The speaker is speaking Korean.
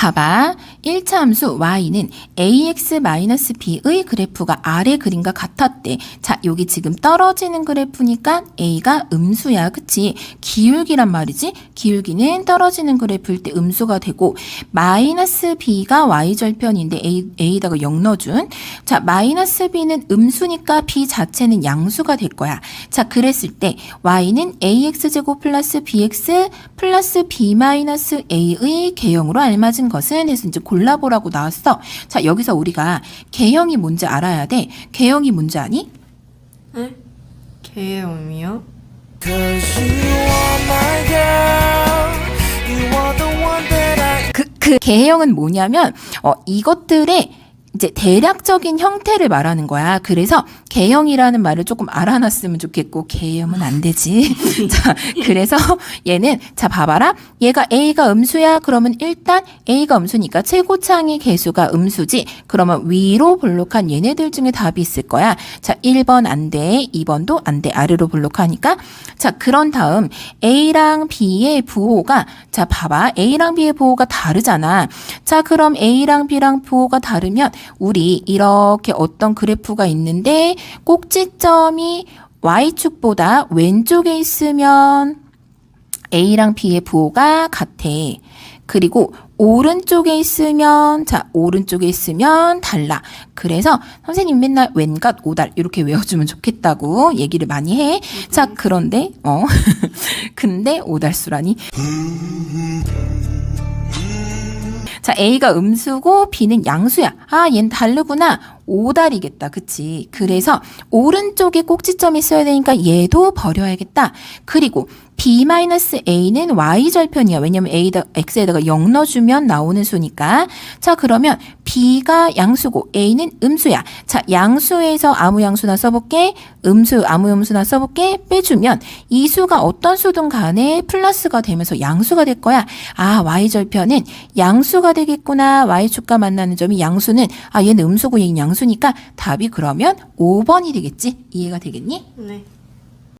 봐봐. 1차 함수 y는 ax-b의 그래프가 아래 그림과 같았대. 자, 여기 지금 떨어지는 그래프니까 a가 음수야. 그치? 기울기란 말이지? 기울기는 떨어지는 그래프일 때 음수가 되고 마이너스 b가 y절편인데 a, a에다가 0 넣어준. 자, 마이너스 b는 음수니까 b 자체는 양수가 될 거야. 자, 그랬을 때 y는 ax제곱 플러스 bx 플러스 b 마이너스 a의 개형으로 알맞은 것은 해서 이제 골라보라고 나왔어. 자, 여기서 우리가 개형이 뭔지 알아야 돼. 개형이 뭔지 아니? 네? 개음이요? Cause you are my girl. You are the one that I 그, 그 개형은 뭐냐면, 어, 이것들의 이제 대략적인 형태를 말하는 거야. 그래서 개형이라는 말을 조금 알아놨으면 좋겠고 개형은 안 되지. 자, 그래서 얘는 자 봐봐라. 얘가 a가 음수야. 그러면 일단 a가 음수니까 최고창의 개수가 음수지. 그러면 위로 볼록한 얘네들 중에 답이 있을 거야. 자, 1번 안 돼. 2번도 안 돼. 아래로 볼록하니까. 자, 그런 다음 a랑 b의 부호가 자, 봐봐. a랑 b의 부호가 다르잖아. 자, 그럼 a랑 b랑 부호가 다르면 우리 이렇게 어떤 그래프가 있는데 꼭지점이 y축보다 왼쪽에 있으면 a랑 b의 부호가 같아. 그리고 오른쪽에 있으면 자 오른쪽에 있으면 달라. 그래서 선생님 맨날 왼갓 오달 이렇게 외워주면 좋겠다고 얘기를 많이 해. 자 그런데 어 근데 오달수라니. 자, A가 음수고 B는 양수야. 아, 얜 다르구나. 오달이겠다. 그치? 그래서 오른쪽에 꼭지점이 있어야 되니까 얘도 버려야겠다. 그리고 B-A는 Y절편이야. 왜냐면 A다, X에다가 0 넣어주면 나오는 수니까. 자, 그러면 B가 양수고 A는 음수야. 자, 양수에서 아무 양수나 써볼게. 음수, 아무 음수나 써볼게. 빼주면 이 수가 어떤 수든 간에 플러스가 되면서 양수가 될 거야. 아, Y절편은 양수가 되겠구나. Y축과 만나는 점이 양수는 아, 얘는 음수고 얘는 양수니까 답이 그러면 5번이 되겠지? 이해가 되겠니? 네.